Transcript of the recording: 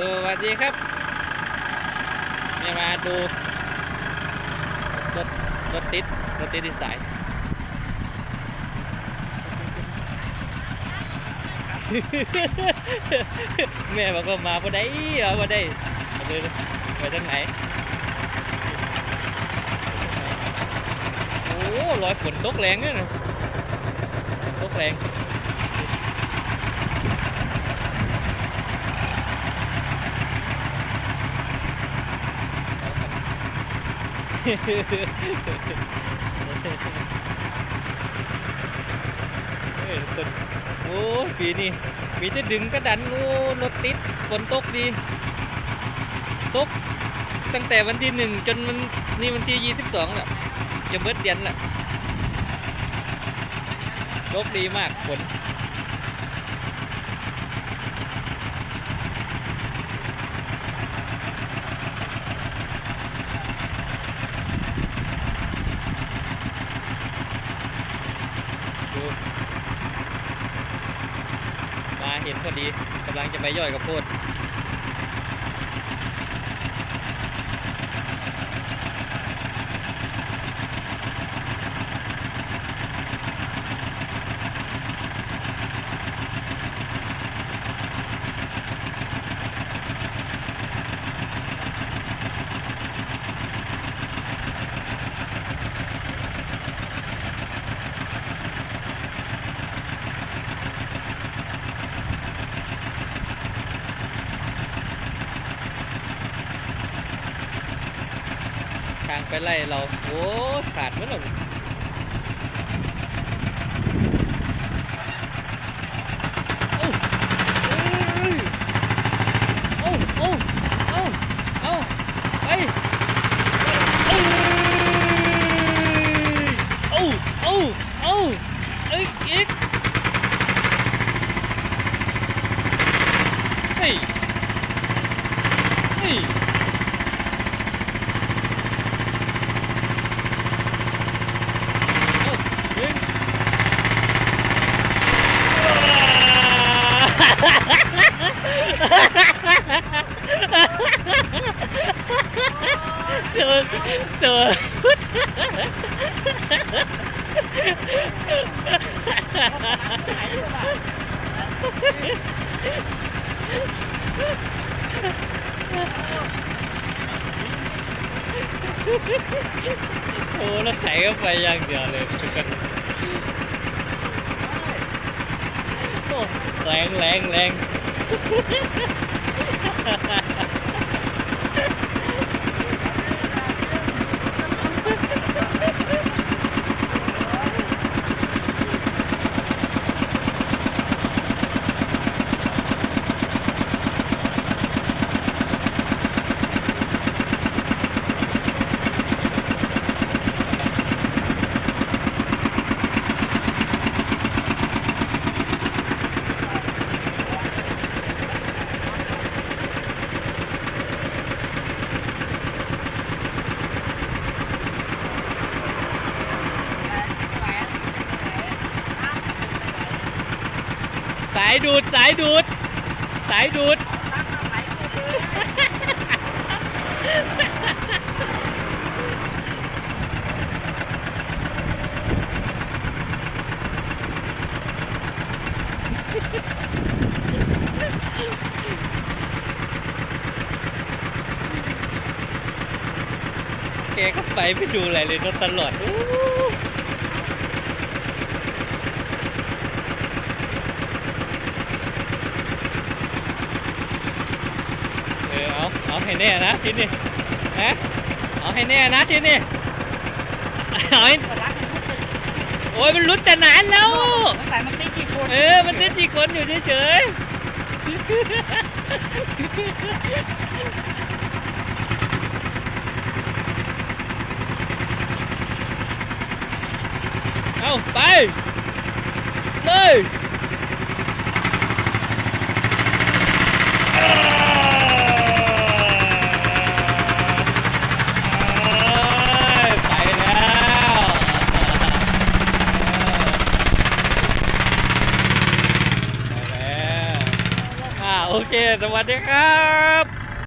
สวัสดีครับนี่มาดูรถรถติดรถติดที่สายแม่บอกว่ามาบ่ได้เอาบ่ได้เอาเลยไปทางไหนโอ้รอยฝนตกแรงเนี่ยนะตกแรง เอ้ยต้น โอ้ยปีนี้ปีจะดึงกระดันโอ้รถติดฝนตกดี ตก ตั้งแต่วันที่หนึ่งจนมันนี่วันที่ยี่สิบสองแล้วจะเบิดเดือนละตกดีมากฝนดูมา เห็นพอดีกำลังจะไปย่อยกับโพด ทางไปไล่เราโอ้ขาดมั้งหรอโอ้โอ้โอ้โอ้ไปเอ้ยเฮ้ยเฮ้ย ยิง เจอเจอโอ้แล้วไถก็ไปอย่างเดียวเลยทุกคนโอ้ แรงแรงแรง สายดูดสายดูด สายดูด แกก็ไปไม่ดูอะไรเลยนอะตลอด อู้เออเอาเอาให้แน่นะทีนี้ฮะเอาให้แน่นะทีนี้เอาให้โอ้ยมันรุดแต่นานแล้วแต่มันไม่กี่คนเออมันติดกี่คนอยู่เฉยๆเอาไปเลยไปแล้วไปแล้ว อ่าโอ เค สวัสดีครับ